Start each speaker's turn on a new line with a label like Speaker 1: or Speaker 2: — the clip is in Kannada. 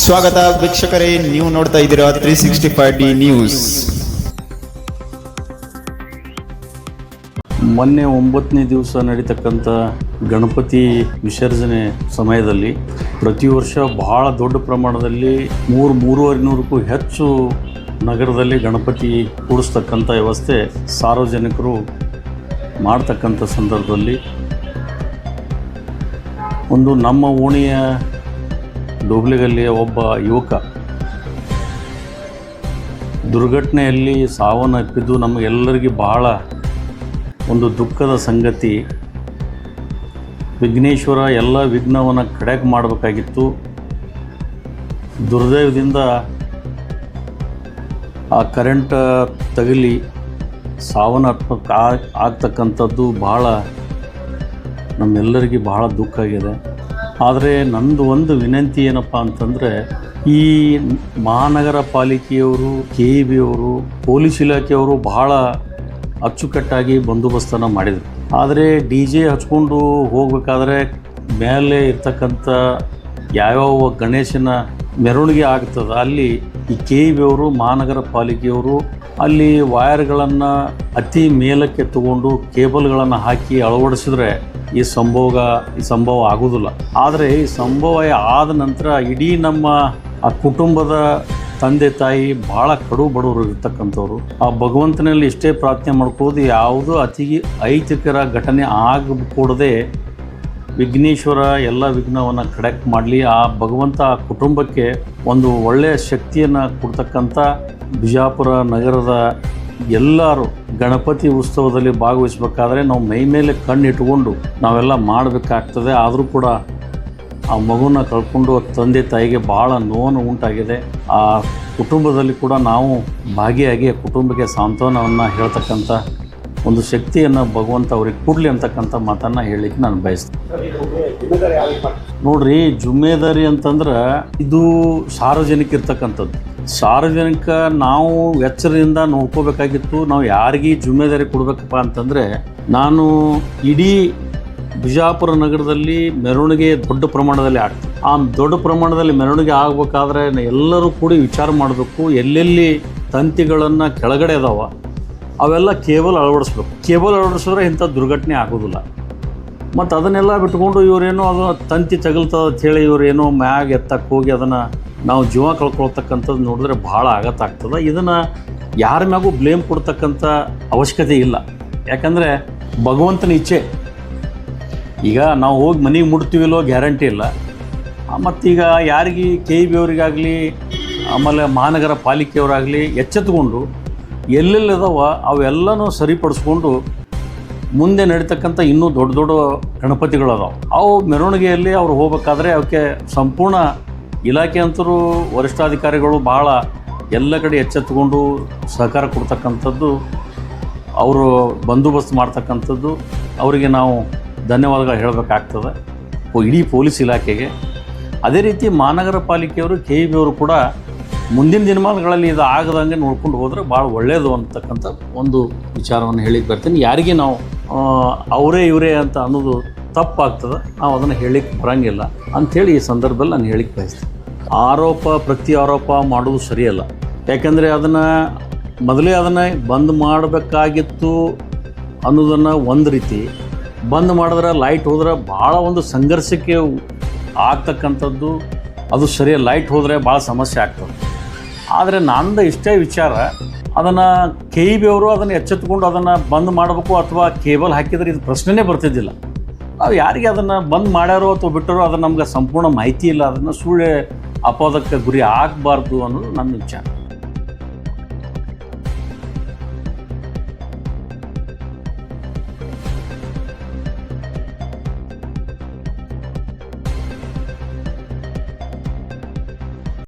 Speaker 1: ಸ್ವಾಗತ ವೀಕ್ಷಕರೇ, ನೀವು ನೋಡ್ತಾ ಇದ್ದೀರಾ three sixty five D news
Speaker 2: ಮೊನ್ನೆ ಒಂಬತ್ತನೇ ದಿವಸ ನಡೀತಕ್ಕಂಥ ಗಣಪತಿ ವಿಸರ್ಜನೆ ಸಮಯದಲ್ಲಿ ಪ್ರತಿ ವರ್ಷ ಬಹಳ ದೊಡ್ಡ ಪ್ರಮಾಣದಲ್ಲಿ ಮೂರು, ಮೂರುವರೆ ನೂರಕ್ಕೂ ಹೆಚ್ಚು ನಗರದಲ್ಲಿ ಗಣಪತಿ ಕೂಡಿಸ್ತಕ್ಕಂಥ ವ್ಯವಸ್ಥೆ ಸಾರ್ವಜನಿಕರು ಮಾಡ್ತಕ್ಕಂಥ ಸಂದರ್ಭದಲ್ಲಿ. ಒಂದು ನಮ್ಮ ಓಣಿಯ ಡೋಬ್ಲಿಗಲ್ಲಿಯ ಒಬ್ಬ ಯುವಕ. ದುರ್ಘಟನೆಯಲ್ಲಿ ಸಾವನ್ನಪ್ಪಿದ್ದು ನಮಗೆಲ್ಲರಿಗೂ ಬಹಳ ಒಂದು ದುಃಖದ ಸಂಗತಿ. ವಿಘ್ನೇಶ್ವರ ಎಲ್ಲ ವಿಘ್ನವನ್ನು ಕಡೆಗೆ ಮಾಡಬೇಕಾಗಿತ್ತು. ದುರ್ದೈವದಿಂದ ಆ ಕರೆಂಟ್ ತಗಲಿ ಸಾವನ್ನಪ್ಪಕ್ಕೆ ಆಗ್ತಕ್ಕಂಥದ್ದು ಬಹಳ ನಮ್ಮೆಲ್ಲರಿಗೆ ಬಹಳ ದುಃಖ ಆಗಿದೆ. ಆದರೆ ನಂದು ಒಂದು ವಿನಂತಿ ಏನಪ್ಪ ಅಂತಂದರೆ, ಈ ಮಹಾನಗರ ಪಾಲಿಕೆಯವರು, ಕೆ ಇ ಬಿ ಅವರು, ಪೊಲೀಸ್ ಇಲಾಖೆಯವರು ಬಹಳ ಅಚ್ಚುಕಟ್ಟಾಗಿ ಬಂದೋಬಸ್ತನ್ನು ಮಾಡಿದರು. ಆದರೆ ಡಿ ಜೆ ಹಚ್ಕೊಂಡು ಹೋಗಬೇಕಾದ್ರೆ, ಮೇಲೆ ಇರ್ತಕ್ಕಂಥ ಯಾವ್ಯಾವ ಗಣೇಶನ ಮೆರವಣಿಗೆ ಆಗ್ತದೆ. ಅಲ್ಲಿ ಈ ಕೆ ಅವರು, ಮಹಾನಗರ ಪಾಲಿಕೆಯವರು ಅಲ್ಲಿ ವಯರ್ಗಳನ್ನು ಅತಿ ಮೇಲಕ್ಕೆ ತಗೊಂಡು ಕೇಬಲ್ಗಳನ್ನು ಹಾಕಿ ಅಳವಡಿಸಿದ್ರೆ ಈ ಸಂಭೋಗ, ಈ ಸಂಭವ ಆಗೋದಿಲ್ಲ. ಆದರೆ ಈ ಸಂಭವ ಆದ ನಂತರ ಇಡೀ ನಮ್ಮ ಆ ಕುಟುಂಬದ ತಂದೆ, ತಾಯಿ ಭಾಳ ಕಡು ಬಡವರು ಇರ್ತಕ್ಕಂಥವ್ರು. ಆ ಭಗವಂತನಲ್ಲಿ ಇಷ್ಟೇ ಪ್ರಾರ್ಥನೆ ಮಾಡ್ಕೋದು ಯಾವುದೂ ಅತಿ ಐತಿಕರ ಘಟನೆ ಆಗಕೂಡದೆ ವಿಘ್ನೇಶ್ವರ ಎಲ್ಲ ವಿಘ್ನವನ್ನು ಕಡೆಕ್ಟ್ ಮಾಡಲಿ, ಆ ಭಗವಂತ ಆ ಕುಟುಂಬಕ್ಕೆ ಒಂದು ಒಳ್ಳೆಯ ಶಕ್ತಿಯನ್ನು ಕೊಡ್ತಕ್ಕಂಥ ಬಿಜಾಪುರ ನಗರದ ಎಲ್ಲರೂ ಗಣಪತಿ ಉತ್ಸವದಲ್ಲಿ ಭಾಗವಹಿಸಬೇಕಾದ್ರೆ ನಾವು ಮೈ ಮೇಲೆ ಕಣ್ಣಿಟ್ಕೊಂಡು ನಾವೆಲ್ಲ ಮಾಡಬೇಕಾಗ್ತದೆ. ಆದರೂ ಕೂಡ ಆ ಮಗುನ ಕಳ್ಕೊಂಡು ತಂದೆ ತಾಯಿಗೆ ಭಾಳ ನೋವನ್ನು ಉಂಟಾಗಿದೆ. ಆ ಕುಟುಂಬದಲ್ಲಿ ಕೂಡ ನಾವು ಭಾಗಿಯಾಗಿ ಕುಟುಂಬಕ್ಕೆ ಸಾಂತ್ವನವನ್ನು ಹೇಳ್ತಕ್ಕಂಥ ಒಂದು ಶಕ್ತಿಯನ್ನು ಭಗವಂತ ಅವ್ರಿಗೆ ಕೊಡಲಿ ಅಂತಕ್ಕಂಥ ಮಾತನ್ನು ಹೇಳಲಿಕ್ಕೆ ನಾನು ಬಯಸ್ತೇನೆ. ನೋಡ್ರಿ, ಜುಮ್ಮೇದಾರಿ ಅಂತಂದ್ರೆ ಇದು ಸಾರ್ವಜನಿಕ ಇರ್ತಕ್ಕಂಥದ್ದು ಸಾರ್ವಜನಿಕ ನಾವು ಎಚ್ಚರದಿಂದ ನೋಡ್ಕೋಬೇಕಾಗಿತ್ತು, ನಾವು ಯಾರಿಗೆ ಜುಮ್ಮೇದಾರಿ ಕೊಡಬೇಕಪ್ಪ ಅಂತಂದರೆ, ನಾನು ಇಡೀ ಬಿಜಾಪುರ ನಗರದಲ್ಲಿ ಮೆರವಣಿಗೆ ದೊಡ್ಡ ಪ್ರಮಾಣದಲ್ಲಿ ಆಗ್ತದೆ. ಆ ದೊಡ್ಡ ಪ್ರಮಾಣದಲ್ಲಿ ಮೆರವಣಿಗೆ ಆಗಬೇಕಾದ್ರೆ ಎಲ್ಲರೂ ಕೂಡಿ ವಿಚಾರ ಮಾಡಬೇಕು, ಎಲ್ಲೆಲ್ಲಿ ತಂತಿಗಳನ್ನು ಕೆಳಗಡೆ ಅದಾವ ಅವೆಲ್ಲ ಕೇಬಲ್ ಅಳವಡಿಸ್ಬೇಕು. ಕೇಬಲ್ ಅಳವಡಿಸಿದ್ರೆ ಇಂಥ ದುರ್ಘಟನೆ ಆಗೋದಿಲ್ಲ. ಮತ್ತು ಅದನ್ನೆಲ್ಲ ಬಿಟ್ಕೊಂಡು ಇವರೇನೋ ಅದು ತಂತಿ ತಗಲ್ತದ ಅಂಥೇಳಿ ಇವರೇನೋ ಮ್ಯಾಗ ಎತ್ತಕ್ಕೆ ಹೋಗಿ ಅದನ್ನು ನಾವು ಜೀವ ಕಳ್ಕೊಳ್ತಕ್ಕಂಥದ್ದು ನೋಡಿದ್ರೆ ಭಾಳ ಆಘಾತ ಆಗ್ತದೆ ಇದನ್ನು ಯಾರ ಮ್ಯಾಗೂ ಬ್ಲೇಮ್ ಕೊಡ್ತಕ್ಕಂಥ ಅವಶ್ಯಕತೆ ಇಲ್ಲ. ಯಾಕಂದರೆ ಭಗವಂತನ ಇಚ್ಛೆ. ಈಗ ನಾವು ಹೋಗಿ ಮನೆಗೆ ಮುಟ್ತೀವಿಲ್ಲೋ ಗ್ಯಾರಂಟಿ ಇಲ್ಲ. ಮತ್ತೀಗ ಯಾರಿಗೆ ಕೆ ಇ ಬಿ ಅವರಿಗಾಗಲಿ, ಆಮೇಲೆ ಮಹಾನಗರ ಪಾಲಿಕೆಯವರಾಗಲಿ ಎಚ್ಚೆತ್ತುಕೊಂಡು ಎಲ್ಲೆಲ್ಲಿದಾವ ಅವೆಲ್ಲನೂ ಸರಿಪಡಿಸ್ಕೊಂಡು ಮುಂದೆ ನಡೀತಕ್ಕಂಥ ಇನ್ನೂ ದೊಡ್ಡ ದೊಡ್ಡ ಗಣಪತಿಗಳದಾವೆ. ಅವು ಮೆರವಣಿಗೆಯಲ್ಲಿ ಅವ್ರು ಹೋಗ್ಬೇಕಾದ್ರೆ ಅವಕ್ಕೆ ಸಂಪೂರ್ಣ ಇಲಾಖೆ ಅಂತರೂ ವರಿಷ್ಠಾಧಿಕಾರಿಗಳು ಭಾಳ ಎಲ್ಲ ಕಡೆ ಎಚ್ಚೆತ್ತುಕೊಂಡು ಸಹಕಾರ ಕೊಡ್ತಕ್ಕಂಥದ್ದು, ಅವರು ಬಂದೋಬಸ್ತ್ ಮಾಡ್ತಕ್ಕಂಥದ್ದು, ಅವರಿಗೆ ನಾವು ಧನ್ಯವಾದಗಳು ಹೇಳಬೇಕಾಗ್ತದೆ. ಇಡೀ ಪೊಲೀಸ್ ಇಲಾಖೆಗೆ. ಅದೇ ರೀತಿ ಮಹಾನಗರ ಪಾಲಿಕೆಯವರು, ಕೆ ಇ ಬಿ ಅವರು ಕೂಡ ಮುಂದಿನ ದಿನಮಾನಗಳಲ್ಲಿ ಇದು ಆಗದಂಗೆ ನೋಡ್ಕೊಂಡು ಹೋದರೆ ಭಾಳ ಒಳ್ಳೆಯದು ಅಂತಕ್ಕಂಥ ಒಂದು ವಿಚಾರವನ್ನು ಹೇಳಿಕ್ಕೆ ಬರ್ತೀನಿ. ಯಾರಿಗೆ ನಾವು ಅವರೇ ಇವರೇ ಅಂತ ಅನ್ನೋದು ತಪ್ಪಾಗ್ತದೆ. ನಾವು ಅದನ್ನು ಹೇಳಿಕ್ಕೆ ಬರೋಂಗಿಲ್ಲ. ಅಂಥೇಳಿ ಈ ಸಂದರ್ಭದಲ್ಲಿ ನಾನು ಹೇಳಿಕ್ಕೆ ಬಯಸ್ತೀನಿ. ಆರೋಪ ಪ್ರತಿ ಆರೋಪ ಮಾಡೋದು ಸರಿಯಲ್ಲ. ಯಾಕೆಂದರೆ ಅದನ್ನು ಮೊದಲೇ ಅದನ್ನು ಬಂದ್ ಮಾಡಬೇಕಾಗಿತ್ತು ಅನ್ನೋದನ್ನು ಒಂದು ರೀತಿ, ಬಂದ್ ಮಾಡಿದ್ರೆ ಲೈಟ್ ಹೋದ್ರೆ ಭಾಳ ಒಂದು ಸಂಘರ್ಷಕ್ಕೆ ಆಗ್ತಕ್ಕಂಥದ್ದು. ಅದು ಸರಿಯ ಲೈಟ್ ಹೋದರೆ ಭಾಳ ಸಮಸ್ಯೆ ಆಗ್ತದೆ. ಆದರೆ ನಂದು ಇಷ್ಟೇ ವಿಚಾರ, ಅದನ್ನು ಕೆ ಅದನ್ನು ಎಚ್ಚೆತ್ತುಕೊಂಡು ಅದನ್ನು ಬಂದ್ ಮಾಡಬೇಕು ಅಥವಾ ಕೇಬಲ್ ಹಾಕಿದರೆ ಇದು ಪ್ರಶ್ನೆನೇ ಬರ್ತಿದ್ದಿಲ್ಲ. ನಾವು ಯಾರಿಗೆ ಅದನ್ನು ಬಂದ್ ಮಾಡ್ಯಾರೋ ಅಥವಾ ಬಿಟ್ಟರೋ ಅದು ನಮ್ಗೆ ಸಂಪೂರ್ಣ ಮಾಹಿತಿ ಇಲ್ಲ, ಅದನ್ನು ಸುಳ್ಳೆ ಅಪೋದಕ್ಕೆ ಗುರಿ ಆಗಬಾರ್ದು ಅನ್ನೋದು ನನ್ನ ವಿಚಾರ.